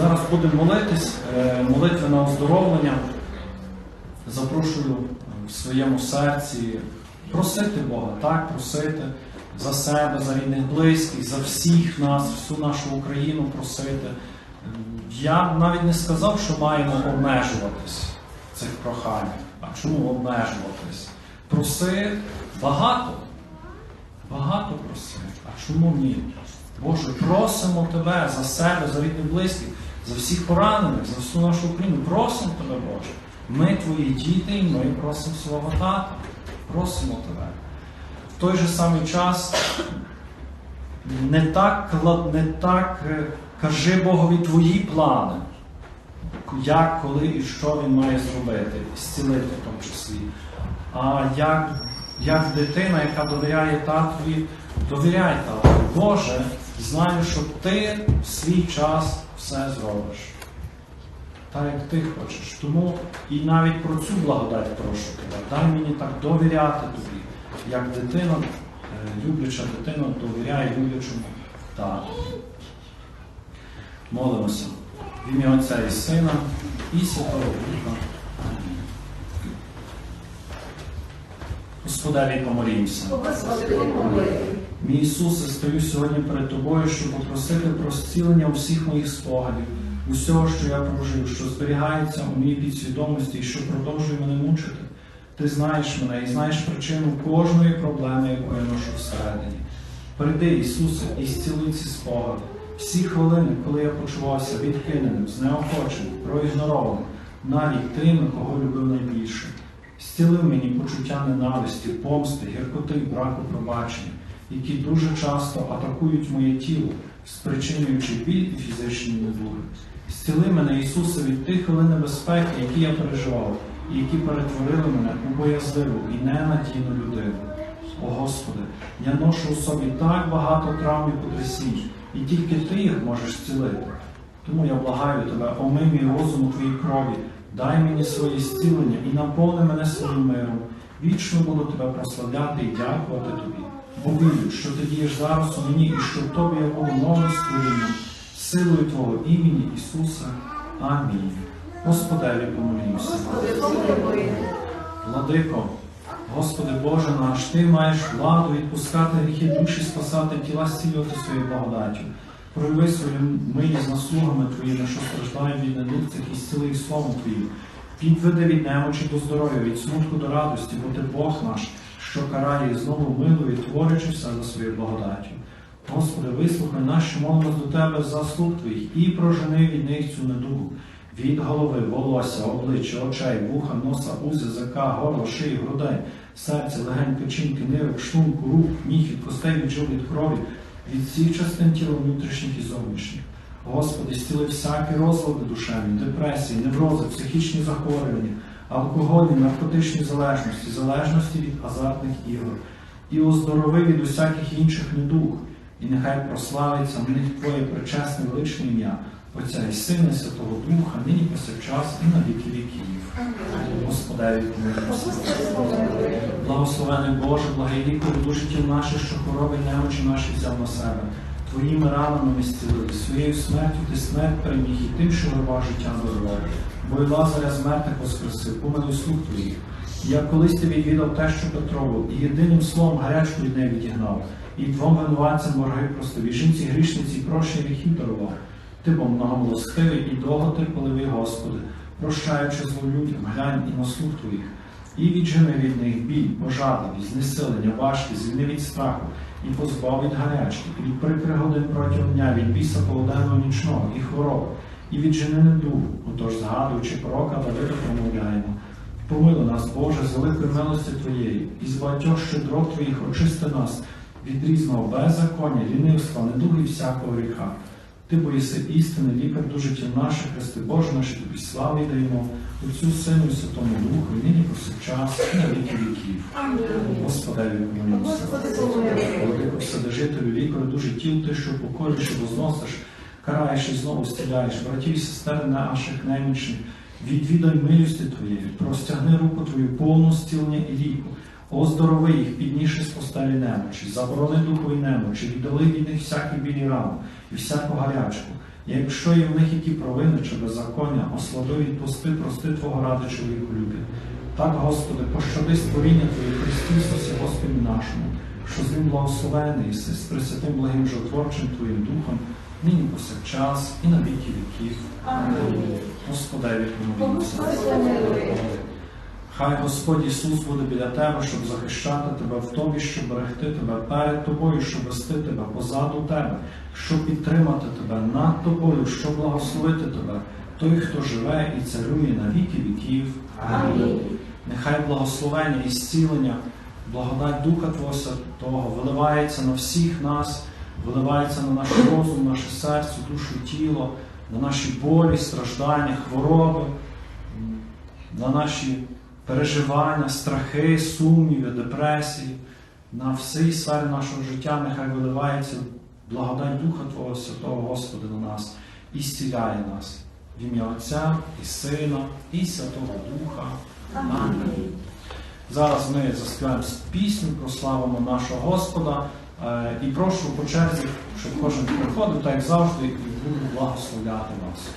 Зараз будемо молитись, е, молитви на оздоровлення. Запрошую в своєму серці просити Бога, так, просити за себе, за рідних близьких, за всіх нас, всю нашу Україну просити. Я навіть не сказав, що маємо обмежуватись в цих проханнях. А чому обмежуватись? Проси багато. Багато проси. А чому ні? Боже, просимо Тебе за себе, за рідних близьких, за всіх поранених, за всю нашу Україну. Просимо Тебе, Боже. Ми твої діти, і ми просимо свого тата. Просимо Тебе. В той же самий час не так, не так е, кажи Богові твої плани, як, коли і що він має зробити, зцілити в тому числі. А як, як дитина, яка довіряє татові, довіряй татові. Боже, знаю, що ти в свій час все зробиш. Так, як ти хочеш. Тому і навіть про цю благодать прошу тебе. Дай мені так довіряти тобі, як дитина, е, любляча дитина довіряє люблячому тату. Молимося. В ім'я Отця і Сина і Святого Духа. Амінь. Господи, помилуй. Мій Ісусе, стою сьогодні перед Тобою, щоб попросити про зцілення усіх моїх спогадів, усього, що я прожив, що зберігається у моїй підсвідомості і що продовжує мене мучити. Ти знаєш мене і знаєш причину кожної проблеми, яку я ношу всередині. Прийди, Ісусе, і зціли ці спогади. Всі хвилини, коли я почувався відкиненим, знеохоченим, проігнорованим, навіть тими, кого любив найбільше. Зціли мені почуття ненависті, помсти, гіркоти, браку пробачення, які дуже часто атакують моє тіло, спричинюючи біль і фізичні недуги. Зціли мене, Ісусе, від тих хвилин небезпеки, які я переживав, і які перетворили мене у боязливу і ненадійну людину. О Господи, я ношу у собі так багато травм і потрясінь, і тільки Ти їх можеш зцілити. Тому я благаю тебе, омий мій розум у твоїй крові, дай мені своє зцілення і наповни мене своїм миром. Вічно буду тебе прославляти і дякувати тобі. Бо вірю, що ти дієш зараз у мені і що в тобі я буду новим створінням, силою Твого імені Ісуса. Амінь. Господеві помолімся. Владико, Господи Боже наш, Ти маєш владу відпускати гріхи душі, спасати тіла, зцілювати своєю благодаттю. Прояви свою милість заслугами Твоїми, що страждають від недуг цих і зціли словом Твоїм. Підведи від немочі до здоров'я, від смутку до радості, бо Ти Бог наш, що карає і знову милує, творячи все за своєю благодаттю. Господи, вислухай нас, що молимось до Тебе за слуг Твоїх і прожени від них цю недугу. Від голови, волосся, обличчя, очей, вуха, носа, уз, язика, горла, шиї, грудей, серця, легень, печінки, нирок, шлунку, рук, ніг, від костей, від жил, від крові, від всіх частин тіла внутрішніх і зовнішніх. Господи, стіли всякі розлади душевні, депресії, неврози, психічні захворювання, алкогольні, наркотичні залежності, залежності від азартних ігор, і оздорови від усяких інших недуг, і нехай прославиться в них Твоє причесне величне ім'я, Отця і Сина, і Святого Духа, нині повсякчас і на віки віків. Господеві. Благословений Боже, благий лікар душі тіл наших, що хвороби немочі наші взяв на себе. Твоїми ранами ми зцілили, своєю смертю ти смерть переміг і тим, що верба життя дарував. Бо й Лазаря з мертвих воскресив, помилуй слуг твоїх. Як колись ти відвідав те, що Петрову, і єдиним словом гарячку від неї відігнав, і двом винуватцям борги простив, і жінці грішниці прощення гріхів дарував. Ти бо многомилостивий і довго терпеливий, Господи, прощаючи злолюдям, глянь і на слуг твоїх. І віджени від них біль, пожадливість, знесилення, важкість, звільни від страху, і позбав від гарячки, від прикри годин протягом дня, від біса полуденного нічного і хвороб, і віджени недугу, отож, згадуючи пророка Давида, промовляємо. Помилуй нас, Боже, з великої милості Твоєї, і з багатьох щедрот Твоїх очисти нас від різного беззаконня, лінивства, недуги всякого гріха. Ти боїси істини, лікар дуже тіл наших, Христи Боже наші тобі слави даємо, Отцю Сину і Святому Духу, і нині повсякчас, і на віки віків. Господи, помилуй. Владико Вседержителю, лікарю дуже тіл, ти, що покориш і возносиш, караєш і знову стіляєш, братів і сестер наших немічних, відвідай милості Твоєї, простягни руку Твою повну зцілення і ліку, оздорови їх, підніши з постелі немочі, заборони духові немочі, віддали від них всякі білі рани і всяку гарячку, Якщо є в них які провини чи беззаконня, ослаби відпусти, прости Твого ради чоловіку любі. Так, Господи, пощади створіння Твоє Христі Ісусі Господі нашому, що з ним благословений єси, з пресвятим благим животворчим Твоїм Духом, нині повсякчас і на віки віків. Амінь. Господеві помолімося. Хай Господь Ісус буде біля тебе, щоб захищати тебе в тобі, щоб берегти тебе перед тобою, щоб вести тебе позаду тебе, щоб підтримати тебе над тобою, щоб благословити тебе, той, хто живе і царює на віки віків. Амінь. Нехай благословення і зцілення, благодать Духа Твого Святого виливається на всіх нас, виливається на наш розум, наше серце, душу, тіло, на наші болі, страждання, хвороби, на наші переживання, страхи, сумніви, депресії, на всій сфері нашого життя нехай виливається благодать Духа Твого Святого Господи на нас і зціляє нас. В ім'я Отця і Сина, і Святого Духа. Амінь. Зараз ми заспіваємо пісню, прославимо нашого Господа. Е, І прошу по черзі, щоб кожен приходив, так як завжди, і буду благословляти вас.